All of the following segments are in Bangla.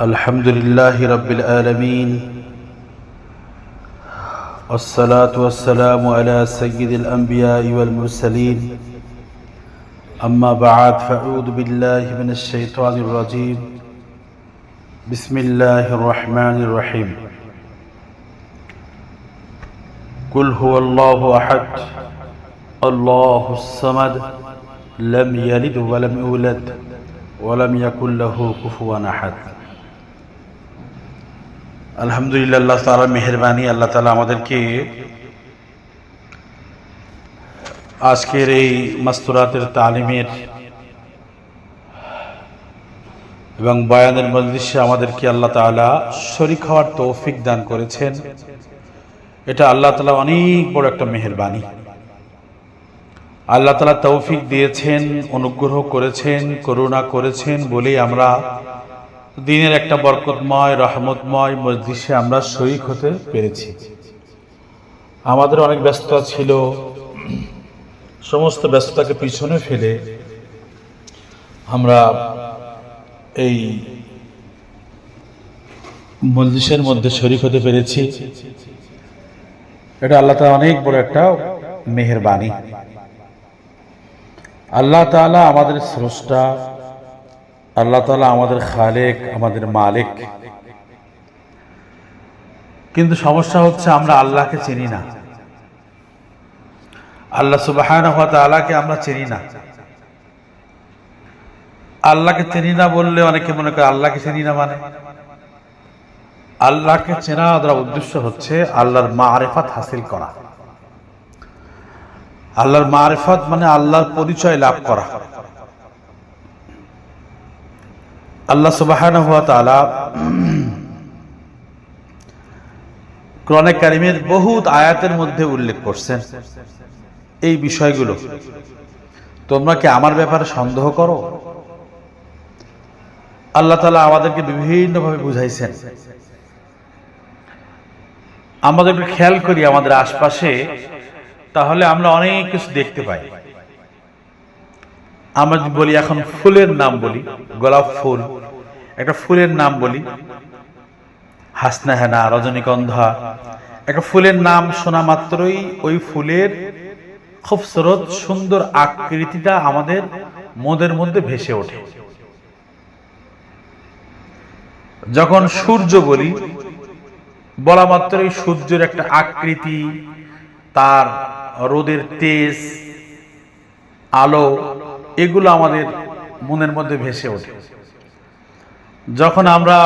الحمد لله رب العالمين والصلاة والسلام على سيد الأنبياء والمرسلين. أما بعد فأعوذ بالله من الشيطان الرجيم. بسم الله الرحمن الرحيم. قل هو الله أحد الله الصمد لم يلد ولم يولد ولم يكن له كفوا أحد. আলহামদুলিল্লাহ, আল্লাহ মেহরবানি, আল্লাহ তালা আমাদেরকে আজকের এই মাস্তুরাতের তালিমের এবং বয়ানের মজলিসে আমাদেরকে আল্লাহ তালা শরিক হওয়ার তৌফিক দান করেছেন। এটা আল্লাহ তালা অনেক বড় একটা মেহরবানি। আল্লাহ তালা তৌফিক দিয়েছেন, অনুগ্রহ করেছেন, করুণা করেছেন বলেই আমরা দিনের একটা বরকতময়, রহমতময় মসজিষে আমরা শরিক হতে পেরেছি। আমাদের অনেক ব্যস্ততা ছিল। সমস্ত ব্যস্ততাকে পিছনে ফেলে আমরা এই মসজিষের মধ্যে শরিক হতে পেরেছি। এটা আল্লাহ তালা অনেক বড় একটা মেহরবানি। আল্লাহ তাআলা আমাদের স্রষ্টা আল্লাহ তালা আমাদের খালেক, আমাদের মালিক। কিন্তু সমস্যা হচ্ছে আমরা আল্লাহকে চিনি না। আল্লাহ সুবাহ আল্লাহকে আমরা চিনি না। আল্লাহকে চিনি না বললে অনেকে মনে করে আল্লাহকে চিনি না মানে। আল্লাহকে চেনা দ্বারা উদ্দেশ্য হচ্ছে আল্লাহর মারেফাত হাসিল করা। আল্লাহর মারেফাত মানে আল্লাহর পরিচয় লাভ করা। আল্লাহ সুবাহ ক্রনে কারিমের বহুত আয়াতের মধ্যে উল্লেখ করছেন। এই বিষয়গুলো। তোমরা কি আমার ব্যাপারে সন্দেহ করো? আল্লাহ তালা আমাদেরকে বিভিন্নভাবে বুঝাইছেন। আমাদের খেয়াল করি আমাদের আশপাশে, তাহলে আমরা অনেক কিছু দেখতে পাই। আমরা যদি বলি এখন ফুলের নাম বলি, গোলাপ ফুল, একটা ফুলের নাম বলি, হাসনা হেনা, রজনীগন্ধা, একটা ফুলের নাম শোনা মাত্রই ওই ফুলের খুবসরত, সুন্দর আকৃতিটা আমাদের মনের মধ্যে ভেসে ওঠে। যখন সূর্য বলি, বলা মাত্রই সূর্যের একটা আকৃতি, তার রোদের তেজ, আলো এগুলো আমাদের মনের মধ্যে ভেসে ওঠে। যখন আমরা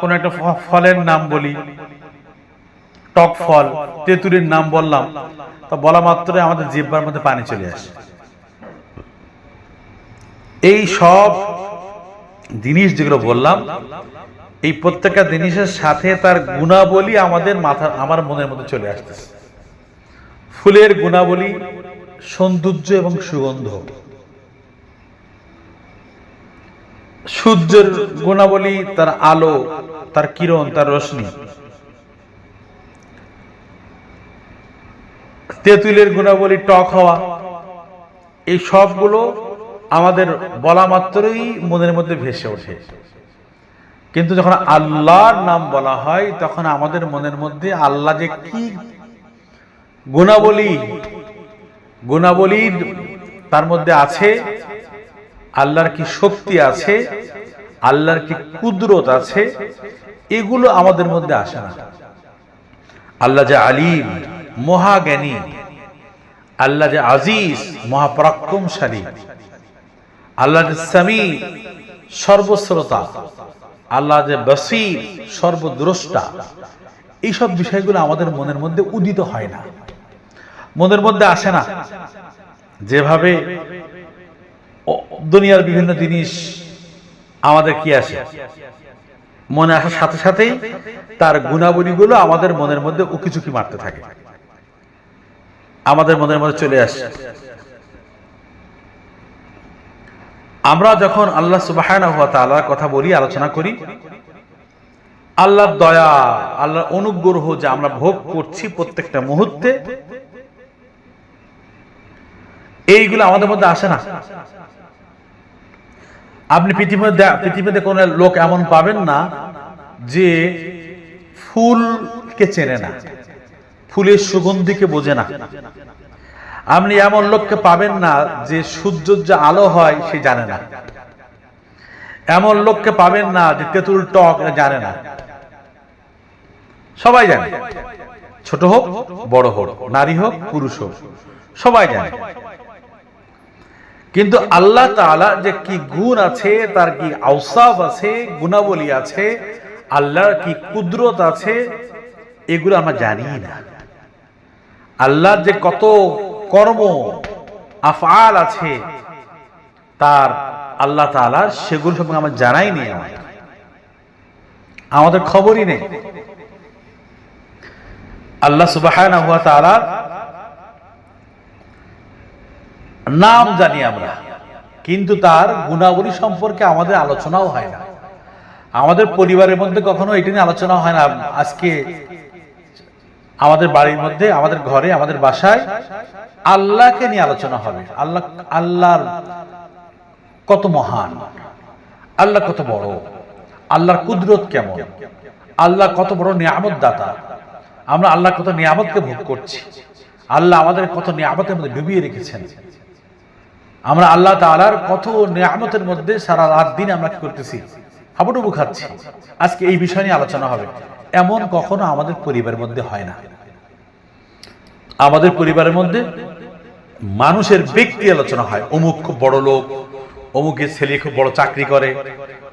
কোন একটা ফলের নাম বলি, টক ফল, তেঁতুলের নাম বললাম, তা বলা মাত্রই আমাদের জিব্বার মধ্যে পানি চলে আসে। এই সব জিনিস যেগুলো বললাম, এই প্রত্যেকটা জিনিসের সাথে তার গুণাবলী আমাদের মাথা, আমার মনের মধ্যে চলে আসতেছে। ফুলের গুণাবলী, সৌন্দর্য এবং সুগন্ধ। সূর্যের গুণাবলী, তার আলো, তার কিরণ, তার রশ্মি। তেঁতুলের গুণাবলী, টক হওয়া, এই সবগুলো আমাদের বলা মাত্রই মনের মধ্যে ভেসে ওঠে। কিন্তু যখন আল্লাহর নাম বলা হয়, তখন আমাদের মনের মধ্যে আল্লাহ যে কি গুণাবলী, গুণাবলীর তার মধ্যে আছে আল্লাহর কি শক্তি আছে, আল্লাহর কি কুদরত আছে, এগুলো আমাদের মধ্যে আসে না। আল্লাহ যে আলিম, মহাজ্ঞানী, আল্লাহ যে আজিজ, মহাপরাক্রমশালী, আল্লাহ যে সামি সর্বশ্রোতা, আল্লাহ যে বসির, সর্বদ্রষ্টা, এইসব বিষয়গুলো আমাদের মনের মধ্যে উদিত হয় না। মনের মধ্যে আসে না। যেভাবে দুনিয়ার বিভিন্ন জিনিস আমাদের কি আসে? মনে আসার সাথে সাথেই তার গুণাবলীগুলো আমাদের মনের মধ্যে উকিচুকি মারতে থাকে। আমাদের মনের মধ্যে চলে আসে। আমরা যখন আল্লাহ সুবাহ কথা বলি, আলোচনা করি, আল্লাহর দয়া, আল্লাহর অনুগ্রহ যে আমরা ভোগ করছি প্রত্যেকটা মুহূর্তে, এইগুলো আমাদের মধ্যে আসে না। আপনি পৃথিবীতে পৃথিবীতে কোন লোক এমন পাবেন না যে ফুলকে চেনে না ফুলের সুগন্ধিকে বোঝে না। আপনি এমন লোককে পাবেন না যে সূর্যের যে আলো হয় সে জানে না। এমন লোককে পাবেন না যে তেঁতুল টক জানে না। সবাই জানে। ছোট হোক বড় হোক নারী হোক পুরুষ হোক সবাই জানে। কিন্তু আল্লাহ তাআলা যে কি গুণ আছে, তার কি আউসাফ আছে, গুণাবলী আছে, আল্লাহর কি কুদরত আছে, এগুলো আমরা জানি না। আল্লাহর যে কত কর্ম, আফআল আছে, তার আল্লাহ তাআলার সেগুলো সম্পর্কে আমার জানাই নেই আমাদের। আমাদের খবরই নেই। আল্লাহ সুবাহানা হুয়া তাআলার নাম জানি আমরা, কিন্তু তার গুণাবলী সম্পর্কে আমাদের আলোচনাও হয় না। আমাদের পরিবারের মধ্যে কখনো এটা নিয়ে আলোচনা হয় না। আজকে আমাদের বাড়ির মধ্যে, আমাদের ঘরে, আমাদের বাসায় আল্লাহকে নিয়ে আলোচনা হবে। আল্লাহ, আল্লাহর কত মহান, আল্লাহ কত বড়, আল্লাহর কুদরত কেমন, আল্লাহ কত বড় নিয়ামত দাতা আমরা আল্লাহ কত নিয়ামতকে ভোগ করছি, আল্লাহ আমাদের কত নিয়ামতের মধ্যে ডুবিয়ে রেখেছেন। আমরা আল্লাহ তালার কত নিয়ামতের মধ্যে সারা রাত দিন আমরা কি করতেছি? হাবুডুবু খাচ্ছি। আজকে এই বিষয় নিয়ে আলোচনা হবে। এমন কখনো আমাদের পরিবারের মধ্যে হয় না। আমাদের পরিবারের মধ্যে মানুষের ব্যক্তি আলোচনা হয়। অমুক খুব বড় লোক, অমুকের ছেলে খুব বড় চাকরি করে,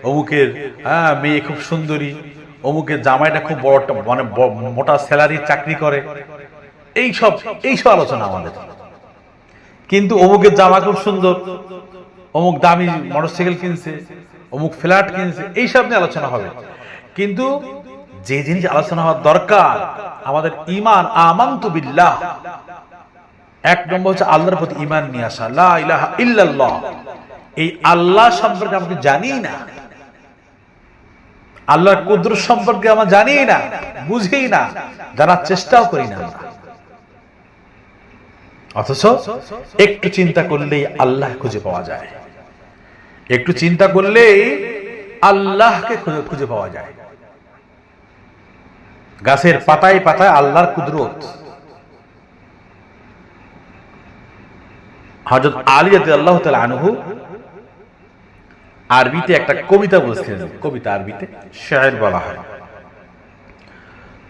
অমুকের হ্যাঁ মেয়ে খুব সুন্দরী, অমুকের জামাইটা খুব বড় মানে মোটা স্যালারির চাকরি করে। এই সব এই আলোচনা আমাদের। কিন্তু অমুকের জামা খুব সুন্দর, অমুক দামি মোটরসাইকেল কিনছে, অমুক ফ্ল্যাট কিনছে, এইসব নিয়ে আলোচনা হবে। কিন্তু যে জিনিস আলোচনা হওয়ার দরকার, আমাদের ইমান আমান্তু বিল্লাহ। এক নম্বর হচ্ছে আল্লাহর প্রতি ইমান নিয়ে আসা। ইলাহা ইল্লাল্লাহ। এই আল্লাহ সম্পর্কে আমাকে জানি না। আল্লাহর কুদরত সম্পর্কে আমরা জানি না বুঝি না, জানার চেষ্টাও করি না আমরা। অথচ একটু চিন্তা করলেই আল্লাহ খুঁজে পাওয়া যায়। একটু চিন্তা করলেই আল্লাহকে খুঁজে পাওয়া যায়। গাছের পাতায় পাতায় আল্লাহর কুদরত। হজরত আলী আল্লাহ আনহু আরবিতে একটা কবিতা বলছিলেন। কবিতা আরবিতে শের বলা হয়।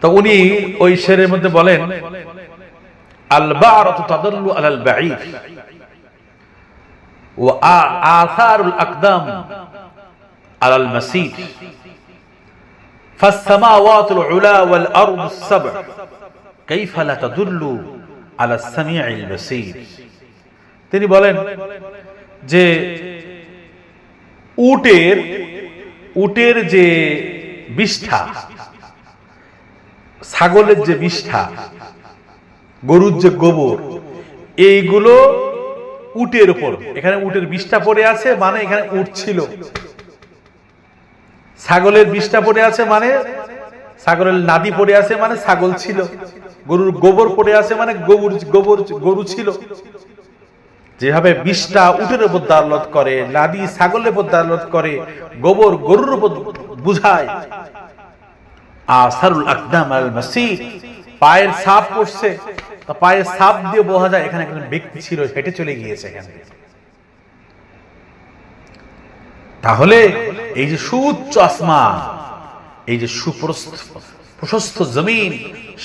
তো উনি ওই শেরের মধ্যে বলেন البعرة تدل على البعير وآثار الأقدام على المسير فالسماوات العلا والأرض السبع كيف لا تدل على السميع البصير তিনি বলেন যে উটের উটের যে বিষ্ঠা ছাগলের যে বিষ্ঠা গরুর যে গোবর, এইগুলো উটের উপর। এখানে উটের বিষটা পড়ে আছে মানে এখানে উট ছিল। ছাগলের বিষটা পড়ে আছে মানে ছাগলের নাদি পড়ে আছে মানে ছাগল ছিল। গরুর গোবর পড়ে আছে মানে গোবর গোবর, গরু ছিল। যেভাবে বিষটা উটের উপর দালত করে, নাদি ছাগলের উপর দালত করে, গোবর গরুর উপর বুঝায়। আসারুল আকদাম আল মাসিদ পায়ের ছাপ পড়ছে। তা পায়ের ছাপ দিয়ে বোঝা যায় এখানে একজন ব্যক্তি ছিল, হেঁটে চলে গিয়েছে এখান থেকে। তাহলে এই যে সুউচ্চ আসমান, এই যে সুপ্রস্থ, প্রশস্ত জমিন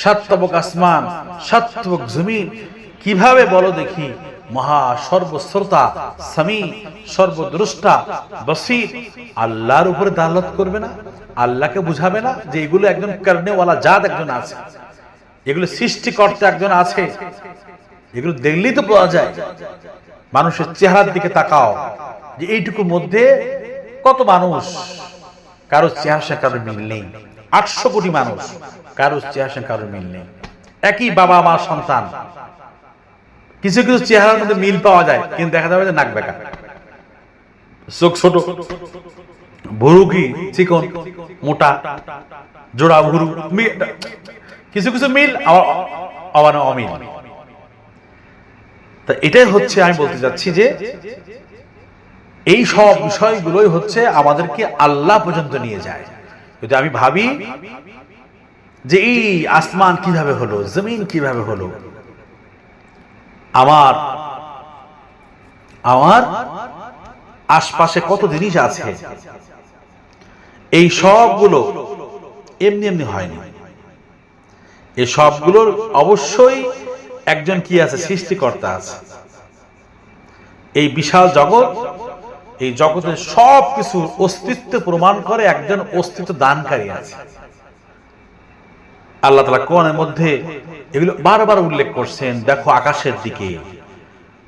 সাতবক আসমান সাতবক জমিন, কীভাবে বলো দেখি, মহা সর্বশ্রোতা, সামি, সর্বদ্রষ্টা, বসির, আল্লাহর উপরে দালত করবে না? আল্লাহকে বুঝাবে না যে এগুলো একজন কর্নেওয়ালা জাত একজন আছে? এগুলো সৃষ্টিকর্তা একজন আছে। এগুলো দেখলেই তো পাওয়া যায়। মানুষের চেহারার দিকে তাকাও। যে এইটুকুর মধ্যে কত মানুষ? কারও চেহারা সঙ্গে কারোর মিল নেই। আটশো কোটি মানুষ। কারও চেহারা সঙ্গে কারোর মিল নেই। একই বাবা মা, সন্তান। কিছু কিছু চেহারার মধ্যে মিল পাওয়া যায়, কিন্তু দেখা যাবে যে নাক বেকা চোখ ছোট। ভুরু কি? চিকন। মোটা। জোড়া ভুরু। কিছু কিছু মিল আবার অমিল। তা এটাই হচ্ছে আমি বলতে যাচ্ছি যে, এই সব বিষয়গুলোই হচ্ছে আমাদেরকে আল্লাহ পর্যন্ত নিয়ে যায়। যদি আমি ভাবি যে এই আসমান কীভাবে হলো, জমিন কীভাবে হলো, আমার আমার আশপাশে কত জিনিস আছে, এই সবগুলো এমনি এমনি হয়নি। এই সবগুলোর অবশ্যই একজন কি আছে? সৃষ্টিকর্তা আছে। এই বিশাল জগৎ, এই জগতের সব কিছুর অস্তিত্ব প্রমাণ করে একজন অস্তিত্ব দানকারী আছে। আল্লাহ তালা কোরআনের মধ্যে এগুলো বারবার উল্লেখ করছেন, দেখো আকাশের দিকে,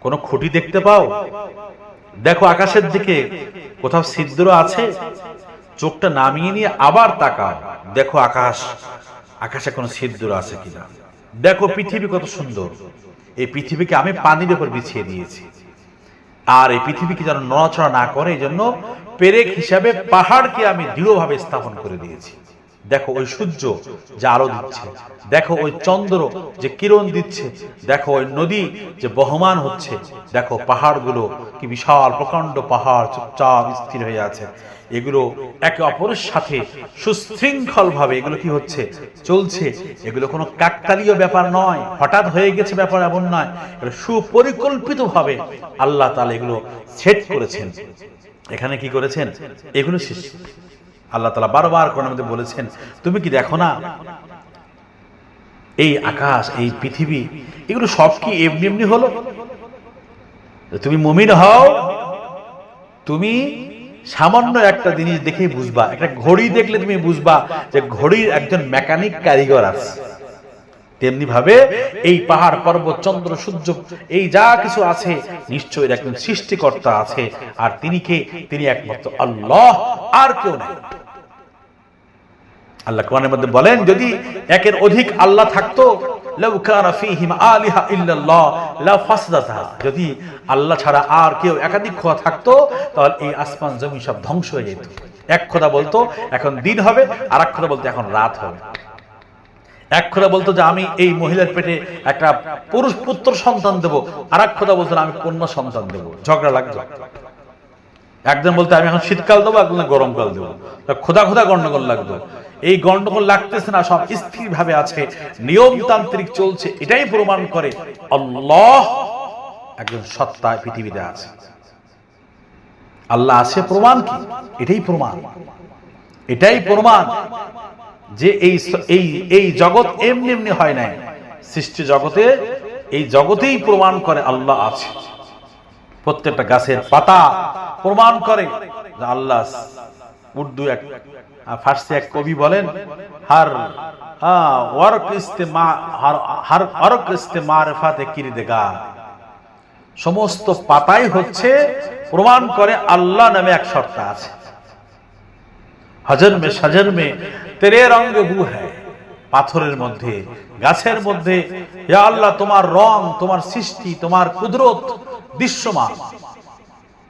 কোনো খুঁটি দেখতে পাও? দেখো আকাশের দিকে, কোথাও ছিদ্র আছে? চোখটা নামিয়ে নিয়ে আবার তাকাও। দেখো আকাশ আকাশে কোনো ছিদ্র আছে কিনা? দেখো পৃথিবী কত সুন্দর। এই পৃথিবীকে আমি পানির উপর বিছিয়ে দিয়েছি আর এই পৃথিবীকে যেন নড়াচড়া না করে, এই জন্য পেরেক হিসাবে পাহাড়কে আমি দৃঢ়ভাবে স্থাপন করে দিয়েছি। দেখো ওই সূর্য যে আলো দিচ্ছে। দেখো ওই চন্দ্র যে কিরণ দিচ্ছে। দেখো ওই নদী যে বহমান হচ্ছে। দেখো পাহাড়গুলো কি বিশাল প্রকাণ্ড পাহাড় চুপচাপ স্থির হয়ে আছে। এগুলো একে অপরের সাথে সুশৃঙ্খল ভাবে এগুলো কি হচ্ছে? চলছে। এগুলো কোনো কাকতালীয় ব্যাপার নয়। হঠাৎ হয়ে গেছে ব্যাপার এমন নয়। এগুলো সুপরিকল্পিত ভাবে আল্লাহ তালা এগুলো সেট করেছেন। এখানে কি করেছেন? এগুলো সৃষ্টি আল্লাহ তালা বারবার কোন মধ্যে বলেছেন, তুমি কি দেখো না এই আকাশ, এই পৃথিবী, এগুলো সব কি এমনি এমনি হলো? তুমি মুমিন হও, তুমি সামান্য একটা জিনিস দেখেই বুঝবা, একটা ঘড়ি দেখলে তুমি বুঝবা যে ঘড়ির একজন মেকানিক কারিগর আছে। তেমনি ভাবে এই পাহাড়, পর্বত, চন্দ্র, সূর্য, এই যা কিছু আছে, নিশ্চয়ই একজন সৃষ্টিকর্তা আছে। আর তিনি কে? তিনি একমাত্র আল্লাহ, আর কেউ নেই। আল্লাহ কোরআনের মধ্যে বলেন, যদি একের অধিক আল্লাহ থাকতো যদি আল্লাহ ছাড়া আর কেউ একাধিক খোয়া থাকতো, তাহলে এই আসমান জমি সব ধ্বংস হয়ে যেত। এক কথা বলতো, এখন দিন হবে আর এক কথা বলতো, এখন রাত হবে। এক কথা বলতো যে, আমি এই মহিলার পেটে একটা পুরুষ পুত্র সন্তান দেবো। আর এক কথা বলতো, আমি কন্যা সন্তান দেবো। ঝগড়া লাগতো। একজন বলতে, আমি এখন শীতকাল দেবো, একজন গরমকাল দেবো। খোদা খোদা গন্ডগোল লাগতো। এই গন্ডগোল লাগতেছে না, সব স্থির ভাবে আছে। নিয়মতান্ত্রিক চলছে, এটাই প্রমাণ করে আল্লাহ একজন সত্তা পৃথিবীতে আছে। আল্লাহ আছে প্রমাণ কি? এটাই প্রমাণ। এটাই প্রমাণ যে এই এই এই জগৎ এমনি এমনি হয় নাই। সৃষ্টি জগতে এই জগতেই প্রমাণ করে আল্লাহ আছে। প্রত্যেকটা গাছের পাতা প্রমাণ করে আল্লাহ উর্দু এক ফার্সি এক কবি বলেন, হার হ্যাঁ ইস্তেমা, হার হার সমস্ত পাতাই হচ্ছে প্রমাণ করে আল্লাহ নামে এক সত্তা আছে। হজর মে সজর মে তেরে রঙ বু পাথরের মধ্যে, গাছের মধ্যে আল্লাহ, তোমার রং, তোমার সৃষ্টি, তোমার কুদরত দৃশ্যমান।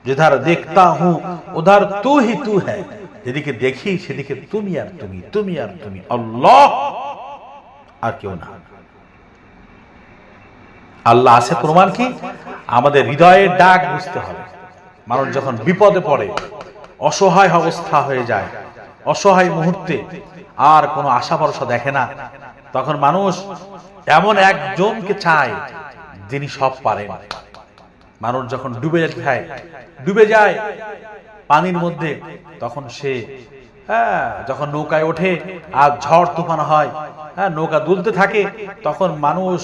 যেধার দেখতা হুঁ উধার তু হি তু হ্যায়। যেদিকে দেখি সেদিকে তুমি আর তুমি তুমি আর তুমি। আল্লাহ! আর কেউ না। আল্লাহ আছে প্রমাণ কি? আমাদের হৃদয়ের ডাক বুঝতে হবে। মানুষ যখন বিপদে পড়ে অসহায় অবস্থা হয়ে যায় অসহায় মুহূর্তে আর কোনো আশা ভরসা দেখে না তখন মানুষ এমন একজনকে চায় যিনি সব পারেন। মানুষ যখন ডুবে যায় ডুবে যায় পানির মধ্যে তখন সে হ্যাঁ যখন নৌকায় ওঠে, আর ঝড় তুফান হয় হ্যাঁ নৌকা দুলতে থাকে, তখন মানুষ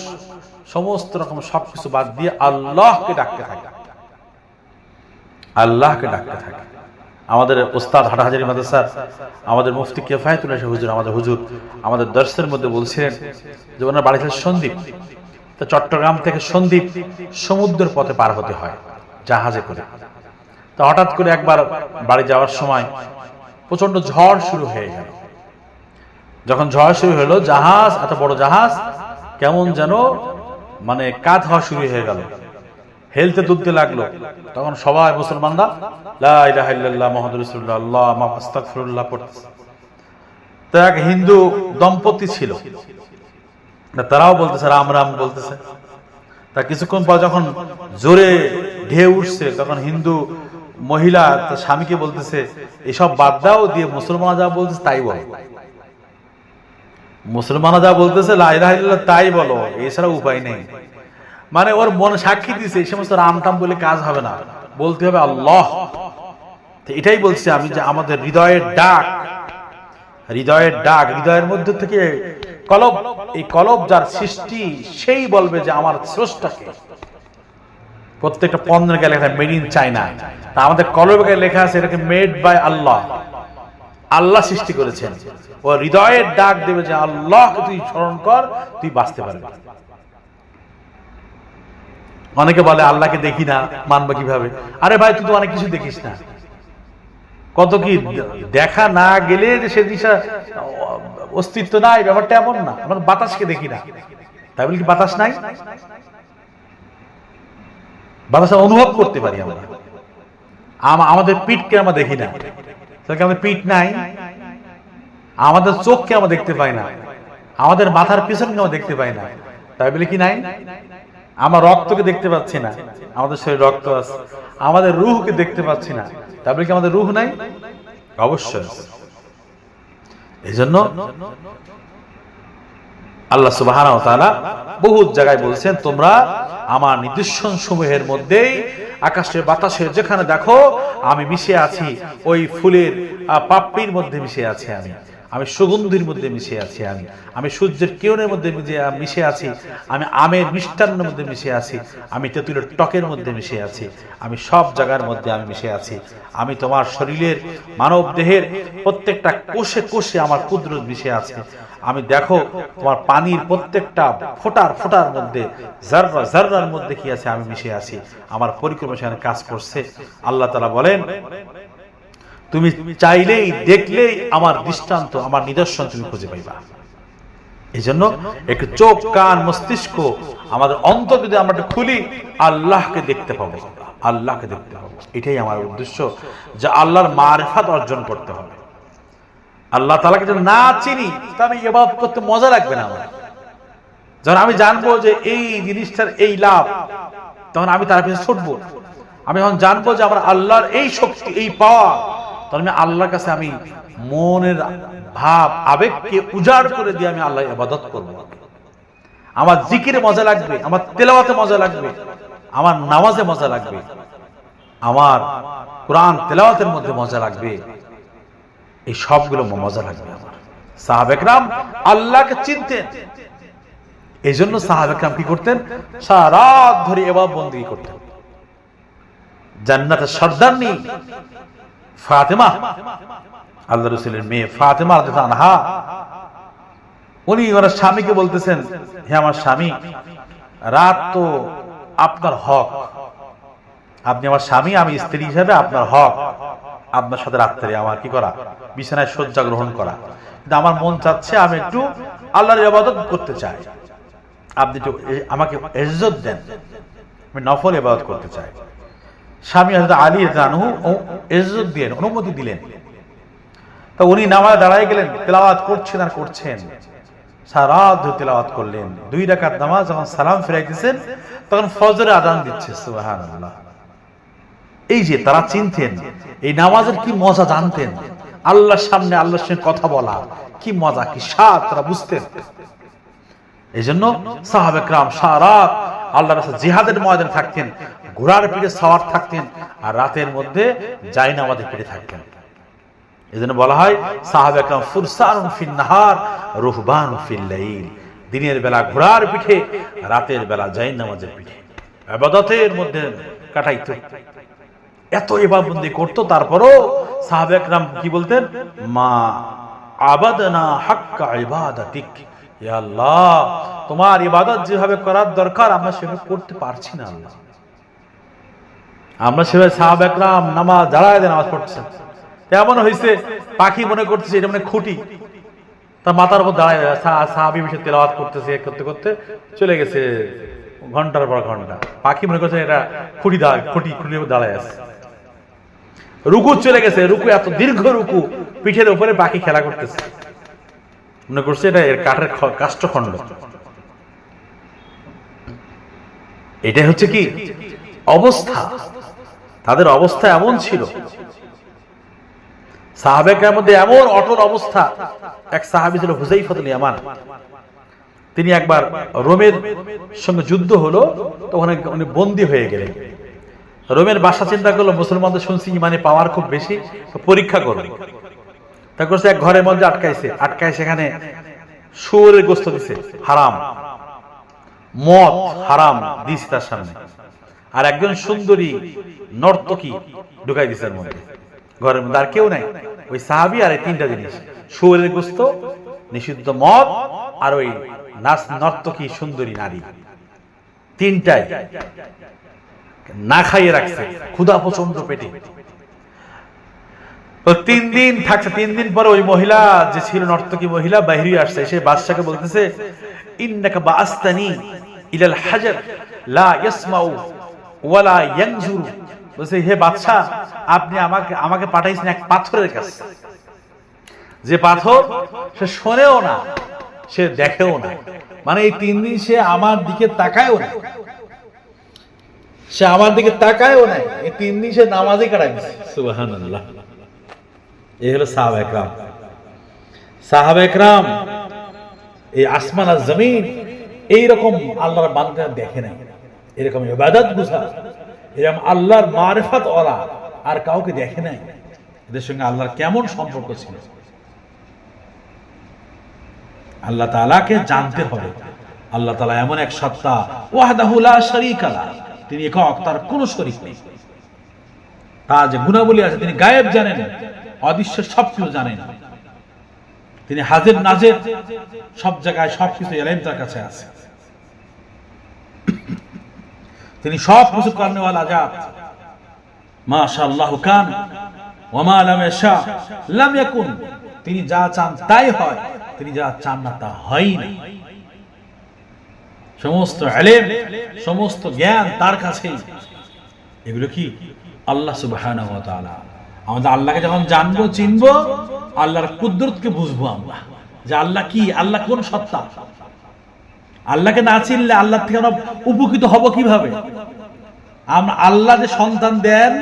সমস্ত রকম সবকিছু বাদ দিয়ে আল্লাহকে ডাকতে থাকে। আল্লাহকে ডাকতে থাকে। আমাদের ওস্তাদ হাটাহাজারি মাদ্রাসার, আমাদের মুফতি কেফায়তুল্লাহ হুজুর, আমাদের হুজুর, আমাদের দর্শের মধ্যে বলছিলেন যে ওনার বাড়ি ছিল সন্দীপ তো চট্টগ্রাম থেকে সন্দীপ সমুদ্রের পথে পার হতে হয়, জাহাজে করে। তো হঠাৎ করে একবার বাড়ি যাওয়ার সময় প্রচণ্ড ঝড় শুরু হয়ে গেল। যখন ঝড় শুরু হলো, জাহাজ, এত বড় জাহাজ, কেমন যেন মানে কাত হওয়া শুরু হয়ে গেল। হেলতে দুলতে লাগল। তখন সবাই মুসলমানরা এক হিন্দু দম্পতি ছিল। তারাও বলতেছে, রাম রাম বলতেছে। তা কিছুক্ষণ পর যখন জোরে ঢেউ উঠছে, তখন হিন্দু মহিলা তার স্বামীকে বলতেছে, এসব বাদ দাও, দিয়ে মুসলমান যা বলতেছে তাই বলো। মুসলমানরা যা বলতেছে তাই বলো। এছাড়া উপায় নেই। মানে ওর মন সাক্ষী দিছে, এই সমস্ত রামটাম বলে কাজ হবে না, বলতে হবে আল্লাহ। এটাই বলছি আমি যে আমাদের হৃদয়ের ডাক হৃদয়ের ডাক, হৃদয়ের মধ্যে থেকে কলব, এই কলব যার সৃষ্টি, সেই বলবে যে আমার স্রষ্টাকে। প্রত্যেকটা পণ্যের গায়ে লেখা মেড ইন চায়না তা আমাদের কলবে গায়ে লেখা আছে, এটাকে মেড বাই আল্লাহ আল্লাহ সৃষ্টি করেছেন। ও হৃদয়ের ডাক দেবে যে আল্লাহকে তুই স্মরণ কর, তুই বাঁচতে পারবি। অনেকে বলে, আল্লাহকে দেখি না, মানবা কীভাবে? আরে ভাই, তুই তো অনেক কিছু দেখিস না। কত কি দেখা না গেলে যে সে দিশা অস্তিত্ব নাই, ব্যাপারটা এমন না। আমরা বাতাসকে দেখি না। তাই বলে কি বাতাস নাই? বাতাস অনুভব করতে পারি আমরা। আমাদের পিঠকে আমরা দেখি না। আমাদের পিঠ নাই? আমাদের চোখকে আমরা দেখতে পাই না। আমাদের মাথার পিছনকে আমরা দেখতে পাই না। তাই বলে কি নাই? আমরা রক্তকে দেখতে পাচ্ছি না। আমাদের শরীরে রক্ত আছে। আমাদের রুহকে দেখতে পাচ্ছি না। তাই বলে কি আমাদের রুহ নাই? অবশ্যই। এই জন্য আল্লাহ সুবাহ ওয়া তাআলা বহু জায়গায় বলছেন, তোমরা আমার নিদর্শন সমূহের মধ্যেই আকাশে বাতাসে যেখানে দেখো, আমি মিশে আছি। ওই ফুলের পাপ্পির পাপড়ির মধ্যে মিশে আছি আমি। আমি সুগন্ধির মধ্যে মিশে আছি আমি। আমি সূর্যের কিরণের মধ্যে মিশে- আছি। আমি আমের মিষ্টান্নের মধ্যে মিশে আছি। আমি তেঁতুলের টকের মধ্যে মিশে আছি। আমি সব জায়গার মধ্যে আমি মিশে আছি। আমি তোমার শরীরের, মানব দেহের প্রত্যেকটা কোষে কোষে আমার কুদরত মিশে আছে। আমি দেখো তোমার পানির প্রত্যেকটা ফোটার ফোটার মধ্যে জাররা জাররার মধ্যে কি আছে আমি মিশে আছি। আমার পরিক্রমা সেখানে কাজ করছে। আল্লাহ তালা বলেন তুমি চাইলেই, দেখলেই আমার দৃষ্টান্ত, আমার নিদর্শন তুমি খুঁজে পাইবা। এই জন্য একটু চোখ, কান, মস্তিষ্ক আমাদের অন্তর যদি আমরা খুলি, আল্লাহকে দেখতে পাবো। আল্লাহকে দেখতে পাবো। এটাই আমার উদ্দেশ্য যে আল্লাহর মারফাত অর্জন করতে হবে। আল্লাহ তালাকে যদি না চিনি তবে এবাদ করতে মজা লাগবে না আমার। যখন আমি জানব যে এই জিনিসটার এই লাভ, তখন আমি তার পিছনে ছুটবো। আমি যখন জানব যে আমার আল্লাহর এই শক্তি, এই পাওয়া তখন আমি আল্লাহর কাছে আমি মনের ভাব, আবেগকে উজাড় করে দিয়ে আমি আল্লাহ ইবাদত করব। আমার জিকিরে মজা লাগবে, আমার তেলাওয়াতে মজা লাগবে, আমার নামাজে মজা লাগবে, আমার কোরআন তেলাওয়াতের মধ্যে মজা লাগবে। এই সবগুলো মজা লাগবে আমার। সাহাবেকরাম আল্লাহকে চিনতেন। এই জন্য সাহাবেকরাম কি করতেন? সারা ধরে এবার বন্দি করতেন। জান্নাতের সর্দার নেই ফাতেমা। আল্লাহ রসুলের মেয়ে ফাতেমা আনহা। উনি ওনার স্বামীকে বলতেছেন, হে আমার স্বামী, রাত তো আপনার হক। আপনি আমার স্বামী, আমি স্ত্রী হিসাবে আপনার হক। আপনার সাথে রাত্রে আমার কি করা? বিছানায় শয্যা গ্রহণ করা। কিন্তু আমার মন চাচ্ছে আমি একটু আল্লাহর ইবাদত করতে চাই। আপনি একটু আমাকে ইজ্জত দেন। আমি নফল ইবাদত করতে চাই। স্বামী হযরত আলী রানহু ইজ্জত দিলেন, অনুমতি দিলেন। তা উনি নামায় দাঁড়ায় গেলেন, তেলাওয়াত করছেন আর করছেন। সারা করলেন। দুই নামাজ যখন সালাম ফিরাইতেছেন, তখন ফজরে আদান দিচ্ছে, সুবহানাল্লাহ। এই যে তারা চিনতেন, এই নামাজের কি মজা জানতেন। আল্লাহর সামনে আল্লাহর সঙ্গে কথা বলা, কি মজা, কি স্বাদ, তারা বুঝতেন। এই জন্য সাহাবেকরাম সারাত আল্লাহ জিহাদের ময়দানে থাকতেন। ঘোড়ার পিঠে সওয়ার থাকতেন আর রাতের মধ্যে যাই নামাজের পিঠে থাকতেন। এই জন্য বলা হয় সাহাবেকরাম ফুরসান ফিন নাহার রুহবান ফিল দিনের বেলা ঘোড়ার পিঠে, রাতের বেলা যাই নামাজের পিঠে। ইবাদতের মধ্যে কাটাইতো। এত ইবাদতবন্দি করতো, তারপরও সাহাবে একরাম কি বলতেন? মা আবাদনা হাক্কা ইবাদাতিক। আল্লাহ, তোমার ইবাদত যেভাবে করার দরকার, আমরা সেভাবে করতে পারছি না, আল্লাহ। আমরা সেভাবে সাহাবে একরাম নামাজ দাঁড়ায় নামাজ পড়ছেন এমন হয়েছে পাখি মনে করতেছে এটা মানে খুঁটি। তার মাথার উপর দাঁড়ায় সাহাবি বিষয়ে তেলাওয়াত করতেছে করতে করতে চলে গেছে ঘণ্টার পর ঘণ্টা। পাখি মনে করছে এটা খুঁটি দাঁড়ায় খুঁটি, খুঁটির উপর দাঁড়ায় আছে। রুকু চলে গেছে, রুকু এত দীর্ঘ রুকু, পিঠের উপরে পাখি খেলা করতেছে। মনে করছে এটা এর কাঠের কাষ্ঠখণ্ড। এটাই হচ্ছে কি? অবস্থা। তাদের অবস্থা এমন ছিল। সাহাবেকের মধ্যে এমন অটল অবস্থা। এক সাহাবি ছিল হুজাইফাতুল ইয়ামান। তিনি একবার রোমের সঙ্গে যুদ্ধ হলো তখন উনি বন্দী হয়ে গেলেন। রোমের বাসা চিন্তা করল, মুসলমানদের শুনছি ইমানে পাওয়ার খুব বেশি পরীক্ষা করবে তা করছে এক ঘরের মধ্যে আটকাইছে। আটকায় সেখানে শুয়োরের গোস্ত দিছে, হারাম। মদ হারাম দিস তার সামনে। আর একজন সুন্দরী নর্তকী ঢুকাই দিছে মধ্যে। ঘরের মধ্যে আর কেউ নাই। ওই সাহাবি আর এই তিনটা জিনিস। শুয়োরের গোস্ত, নিষিদ্ধ মদ আর ওই নাচ নর্তকী সুন্দরী নারী। তিনটাই না খাইয়ে রাখছে। ক্ষুধা প্রচণ্ড পেটে। তো তিন দিন থাকছে। তিন দিন পরে ওই মহিলা যে ছিল নর্তকী মহিলা বাহিরি আসছে, সে বাদশাকে বলতেছে, ইন্নাকা বাস্তানি ইলাল হাজার, লা ইয়াসমাউ ওয়ালা বলছে, হে আপনি আমাকে আমাকে পাঠাইছেন এক পাথরের কাছে। যে পাথর সে শোনেও না, সে দেখেও না। মানে এই তিন দিন সে আমার দিকে তাকায়ও না। সে আমার দিকে তাকায়ও না। এই তিন দিন সে নামাজে কাটাই এই হলো সাহাব একরাম। সাহাব একরাম, এই আসমান আর জমিন, এইরকম আল্লাহর বান্দা দেখে নাই। এরকম ইবাদত বুঝা, এরকম আল্লাহর মারেফাত ওরা, আর কাউকে দেখে নাই। এদের সঙ্গে আল্লাহর কেমন সম্পর্ক ছিল? আল্লাহ তাআলাকে জানতে হবে। আল্লাহ তালা এমন এক সত্তা, ওয়াহদাহু লা শারীকা তিনি একক, তার কোনো শরীক নেই। তার যে গুণাবলী আছে, তিনি গায়েব জানেন, অদৃশ্য সবকিছু জানেন। তিনি হাজির, নাজের, সব জায়গায় সবকিছু এলাইম তার কাছে আছে। তিনি সব কিছু কর্নেওয়ালা জাত তিনি যা চান তাই হয়, তিনি যা চান না তা হয় না। সমস্ত সমস্ত জ্ঞান তার কাছেই। এগুলো কি? আল্লাহ সুবহানাহু আমাদের আল্লাহকে যখন জানব, চিনবো, আল্লাহর কুদরতকে বুঝব আমরা। যে আল্লাহ কি? আল্লাহ কোন সত্তা? আল্লাহকে না চিনলে আল্লাহ থেকে আমরা উপকৃত হব কীভাবে? আমরা আল্লাহ যে সন্তান দেন,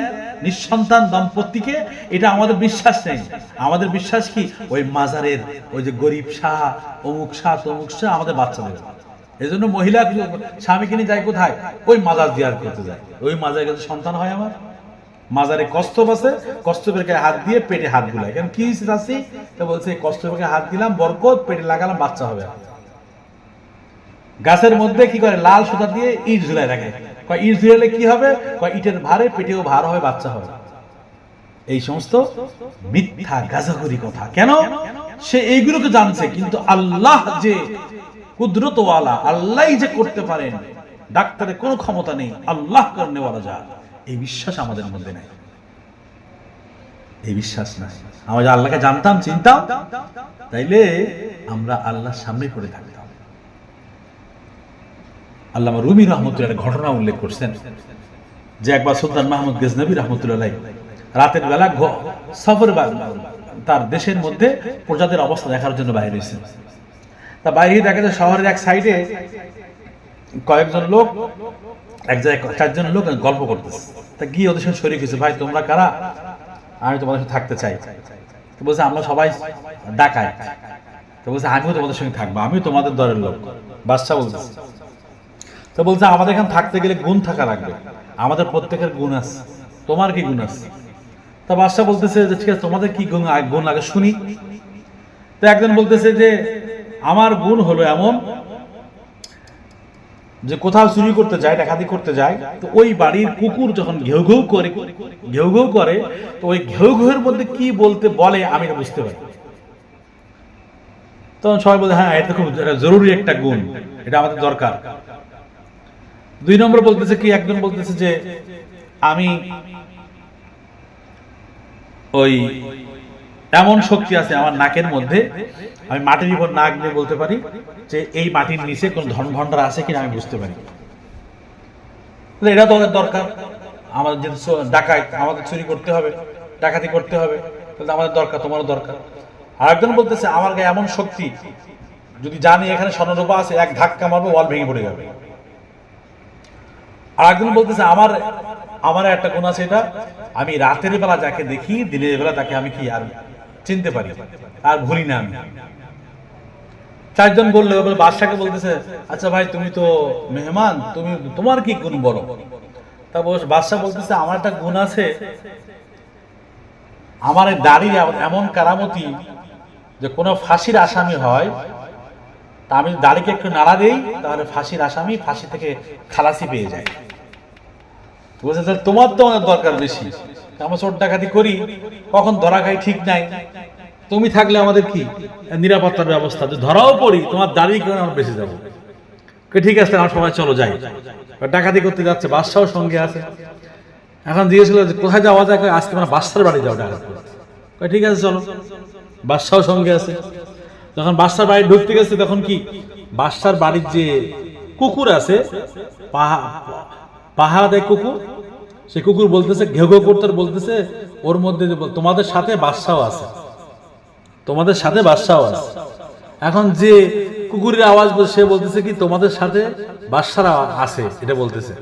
নিঃসন্তান দম্পতিকে, এটা আমাদের বিশ্বাস নেই। আমাদের বিশ্বাস কি? ওই মাজারের, ওই যে গরিব শাহ, অমুক শাহ, তমুক শাহ আমাদের বাচ্চাদের এই জন্য মহিলা স্বামীকে নিয়ে যায় কোথায়? ওই মাজার দিয়ার করতে যায়। ওই মাজারে কাছে সন্তান হয় আমার। মাজারে কষ্টপ আছে কষ্টপের গায়ে হাত দিয়ে পেটে হাত বুলাই কেন কি চাষি বলছে কষ্টপের গায়ে হাত দিলাম, বরকত, পেটে লাগালাম, বাচ্চা হবে গাছের মধ্যে কি করে? লাল সুতা দিয়ে ইট ঝুলাই রাখে। কয়, ইট ঝুলালে কি হবে? ইটের ভারে, পেটেও ভার হবে, বাচ্চা হবে। এই সমস্ত মিথ্যা, গাজাগরি কথা। কেন? সে এইগুলোকে জানছে, কিন্তু আল্লাহ যে কুদরতওয়ালা আল্লাহ যে করতে পারেন ডাক্তারের কোনো ক্ষমতা নেই, আল্লাহ করনে বলা যায় এই বিশ্বাস আমাদের মধ্যে নাই। এই বিশ্বাস নাই। আমরা আল্লাহকে জানতাম, চিনতাম, তাইলে আমরা আল্লাহর সামনে পড়ে থাকতাম। আল্লাহ রুমি রহমতুল্লাহ ঘটনা উল্লেখ করছেন যে একবার সুলতান মাহমুদ গজনবী রহমতুল্লাহ রাতের বেলা সফর তার দেশের মধ্যে প্রজাদের অবস্থা দেখার জন্য বাইরে হয়েছেন। তা বাইরে দেখা যায় শহরের এক সাইডে কয়েকজন লোক, এক জায়গায় চারজন লোক গল্প করতেছে। তা গিয়ে ওদের সঙ্গে শরীর হয়েছে? ভাই, তোমরা কারা? আমি তোমাদের সঙ্গে থাকতে চাই। তো বলছে, আমরা সবাই ডাকাই তো বলছে, আমিও তোমাদের সঙ্গে থাকব। আমিও তোমাদের দলের লোক। বাদশাহ বলছে তো বলছে, আমাদের এখানে থাকতে গেলে গুণ থাকা লাগবে। আমাদের প্রত্যেকের গুণ আছে। তোমার কি গুণ আছে? তা বাদশাহ বলতেছে যে, ঠিক আছে, তোমাদের কি গুণ গুণ লাগে শুনি। তো একজন বলতেছে যে, আমার গুণ হলো এমন যে, কোথাও চুরি করতে যায়, ডাকাতি করতে যায়, তো ওই বাড়ির কুকুর যখন ঘেউ ঘেউ করে, ঘেউ ঘেউ করে, তো ওই ঘেউ ঘেউয়ের মধ্যে কি বলতে বলে আমি বুঝতে পারি। তখন সবাই বলে হ্যাঁ এটা খুব জরুরি একটা গুণ। এটা আমাদের দরকার। দুই নম্বর বলতেছে কি? একজন বলতেছে যে, আমি ওই এমন শক্তি আছে আমার নাকের মধ্যে, আমি মাটির উপর নাক দিয়ে বলতে পারি যে, এই মাটির নিচে কোন ধন ভণ্ডার আছে কিনা আমি বুঝতে পারি। এটা তো আমাদের দরকার। আমাদের যেহেতু ডাকাই আমাদের চুরি করতে হবে, ডাকাতি করতে হবে, তাহলে আমাদের দরকার, তোমারও দরকার। আর একজন বলতেছে, আমার গায়ে এমন শক্তি, যদি জানি এখানে স্বর্ণরূপা আছে, এক ধাক্কা মারবো, ওয়াল ভেঙে পড়ে যাবে। আর একজন বলতেছে, আমার আমার একটা গুণ আছে এটা, আমি রাতের বেলা যাকে দেখি, দিনের বেলা তাকে আমি কি আর চিনতে পারি আর ভুলি না আমি। চারজন বলল, এবার বাদশাকে বলতেছে আচ্ছা ভাই, তুমি তো মেহমান, তুমি, তোমার কি গুণ বলো? তা বস বাদশাহ বলতেছে, আমার একটা গুণ আছে। আমার দাড়ি এমন কারামতি যে কোনো ফাঁসির আসামি হয়, তা আমি দাড়িকে একটু নাড়া দিই, তাহলে ফাঁসির আসামি ফাঁসি থেকে খালাসি পেয়ে যায়। বুঝতে তাহলে তোমার তো অনেক দরকার বেশি। আমরা চোর ডাকাতি করি, কখন ধরা খাই ঠিক নাই। তুমি থাকলে আমাদের কি? নিরাপত্তার ব্যবস্থা যদি ধরাও পড়ি, তোমার দাঁড়িয়ে কেন আমরা বেঁচে যাব? ঠিক আছে, আমরা সবাই চলো, যাই। ডাকাতি করতে যাচ্ছে বাদশাহ সঙ্গে আছে। এখন দিয়েছিল যে, কোথায় যাওয়া যায়? আজকে আমরা বাদশার বাড়ি যাও ডাকাত ঠিক আছে, চলো। বাদশাহ সঙ্গে আছে। যখন বাদশার বাড়ি ঢুকতে গেছে, তখন কি? বাদশার বাড়ির যে কুকুর আছে পাহা পাহাড়া দেয় কুকুর? সে কুকুর বলতেছে, ঘেউ ঘেউ করতে বলতেছে, ওর মধ্যে তোমাদের সাথে বাদশাও আছে। তোমাদের সাথে বাদশাও আছে। এখন যে কুকুরের আওয়াজ সে বলতেছে কি, তোমাদের সাথে বাদশারা আছে, এটা বলতেছে।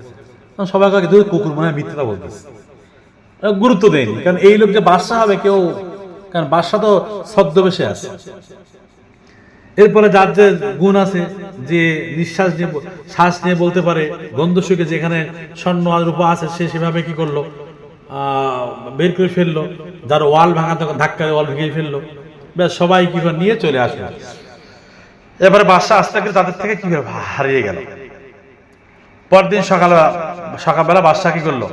সবাই কাকে ধরে কুকুর? মনে হয় মিথ্যা বলতেছে। গুরুত্ব দেয়নি, কারণ এই লোক যে বাদশা হবে কেউ, কারণ বাদশা তো ছদ্মবেশে আছে। এরপরে যার যে গুণ আছে, যে নিঃশ্বাস নিয়ে শ্বাস নিয়ে বলতে পারে গন্ধ সুখে যেখানে স্বর্ণ আর রূপা আছে, সে সেভাবে কি করল? বের করে ফেলল, যার ওয়াল ভাঙা তখন ধাক্কা ওয়াল ভেঙে ফেলল। ব্যাস, সবাই কি করে নিয়ে চলে আসলো। এবারে বাদশা আস্তে করে তাদের থেকে কি হারিয়ে গেল? পরদিন সকালে সকালবেলা বাদশা কি করল?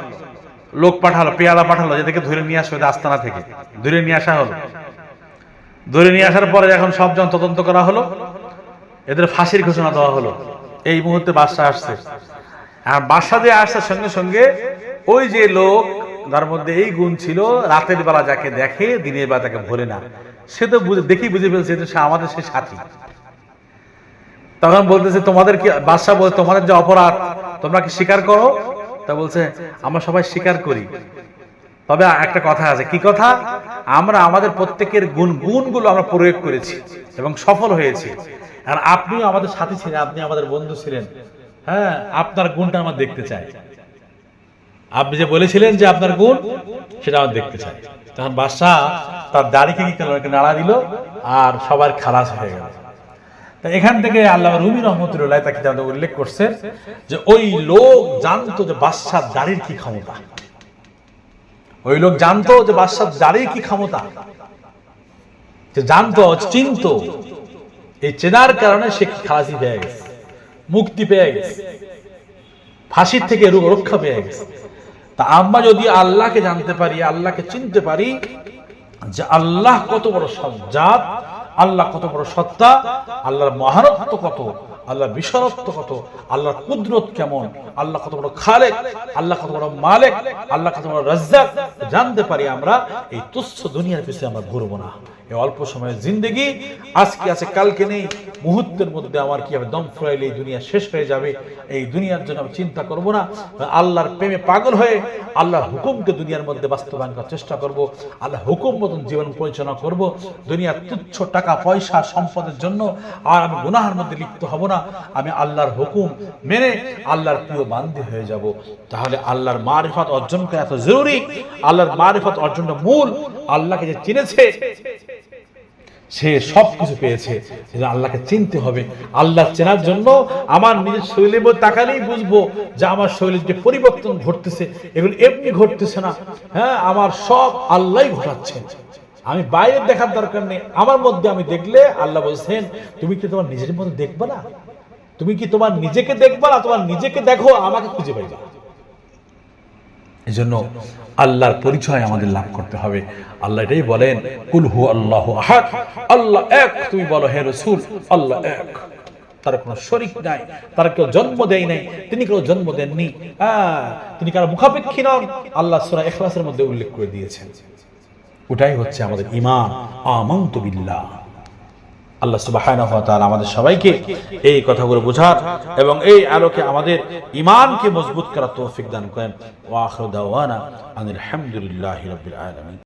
লোক পাঠালো, পেয়ালা পাঠালো যেটাকে ধরে নিয়ে আসবে আস্তানা থেকে। ধরে নিয়ে আসা হলো। ধরে নিয়ে আসার পরে এখন সব জন তদন্ত করা হলো, এদের ফাঁসির ঘোষণা দেওয়া হলো। এই মুহূর্তে বাদশা আসছে। আর বাদশা দিয়ে আসার সঙ্গে সঙ্গে, ওই যে লোক, যার মধ্যে এই গুণ ছিল, রাতের বেলা যাকে দেখে, দিনের বেলা তাকে ভোলে না। সে তো দেখি বুঝে ফেলছে সে আমাদের সে সাথী। তখন বলতেছে, তোমাদের কি বাদশা বল, তোমাদের যে অপরাধ, তোমরা কি স্বীকার করো? তা বলছে, আমরা সবাই স্বীকার করি। তবে একটা কথা আছে। কি কথা? আমরা আমাদের প্রত্যেকের গুণ, গুণগুলো আমরা প্রয়োগ করেছি এবং সফল হয়েছি। আর আপনিও আমাদের সাথে ছিলেন, আপনি আমাদের বন্ধু ছিলেন। হ্যাঁ আপনার গুণটা আমরা দেখতে চাই। আপনি যে বলেছিলেন যে আপনার গুণ, সেটা আমরা দেখতে চাই। তখন বাদশাহ তার দাড়িকে কি করল? নাড়া দিল আর সবার খালাস হয়ে গেল। তা এখান থেকে আল্লাহ রুমি রহমতুল্লাহ তাকে উল্লেখ করছে যে ওই লোক জানতো যে বাদশাহ দাড়ির কি ক্ষমতা। ওই লোক জানতো যে বাদশাহ দাড়ির কি ক্ষমতা। যে জানতো, চিনতো। এই চেনার কারণে সে খালাসি পেয়ে গেছে, মুক্তি পেয়ে গেছে, ফাঁসির থেকে রক্ষা পেয়ে গেছে। তা আমরা যদি আল্লাহকে জানতে পারি, আল্লাহকে চিনতে পারি যে আল্লাহ কত বড় সজ্জাত, আল্লাহ কত বড় সত্তা, আল্লাহর মহারত্ব কত আল্লাহর বিশারত্ব কত, আল্লাহর কুদরত কেমন, আল্লাহ কত বড় খালেক, আল্লাহ কত বড় মালেক, আল্লাহ কত বড় রাজ্জাক, জানতে পারি আমরা, এই তুচ্ছ দুনিয়ার পিছনে আমরা ঘুরবো না। এই অল্প সময়ের জিন্দগি। আজকে আছে, কালকে নেই। মুহূর্তের মধ্যে আমার কি হবে? দম ফুরাইলে এই দুনিয়া শেষ হয়ে যাবে। এই দুনিয়ার জন্য আমি চিন্তা করব না। আল্লাহর প্রেমে পাগল হয়ে আল্লাহর হুকুমকে দুনিয়ার মধ্যে বাস্তবায়ন করার চেষ্টা করব। আল্লাহ হুকুম মতন জীবন পরিচালনা করব। দুনিয়ার তুচ্ছ টাকা, পয়সা, সম্পদের জন্য আর আমি গুনাহের মধ্যে লিপ্ত হব না। আমি আল্লাহর হুকুম মেনে আল্লাহর প্রিয় বান্দি হয়ে যাব। তাহলে আল্লাহর মারিফত অর্জন করা এত জরুরি? আল্লাহর মারিফত অর্জনটা মূল। আল্লাহকে যে চিনেছে সে সব কিছু পেয়েছে আল্লাহকে চিনতে হবে। আল্লাহ চেনার জন্য আমার নিজের মধ্যে তাকালেই বুঝব যে আমার শৈলীর যে পরিবর্তন ঘটতেছে, এগুলো এমনি ঘটতেছে না। হ্যাঁ আমার সব আল্লাহ ঘটাচ্ছে। আমি বাইরে দেখার দরকার নেই। আমার মধ্যে আমি দেখলে আল্লাহ বলছেন, তুমি কি তোমার নিজের মধ্যে দেখবে না? তুমি কি তোমার নিজেকে দেখবা না? তোমার নিজেকে দেখো, আমাকে খুঁজে পাইবা। এই জন্য আল্লাহর পরিচয় আমাদের লাভ করতে হবে। আল্লাহ এটাই বলেন, কুল হু আল্লাহ আহাদ। আল্লাহ এক, তুমি বলো, হে রসুল, আল্লাহ এক। তার কোনো শরিক নাই, তার কেউ জন্ম দেয় নাই, তিনি কেউ জন্ম দেননি। তিনি কারও মুখাপেক্ষী নন। আল্লাহ সুরা এখলাসের মধ্যে উল্লেখ করে দিয়েছেন। ওটাই হচ্ছে আমাদের ইমান আমন্ত বিল্লাহ। আল্লাহ সুবাহ আমাদের সবাইকে এই কথাগুলো বোঝার এবং এই আলোকে আমাদের ইমানকে মজবুত করার তৌফিক দান করেন। ওয়া আখিরু দাওয়ানা আনিল হামদুলিল্লাহি রাব্বিল আলামিন।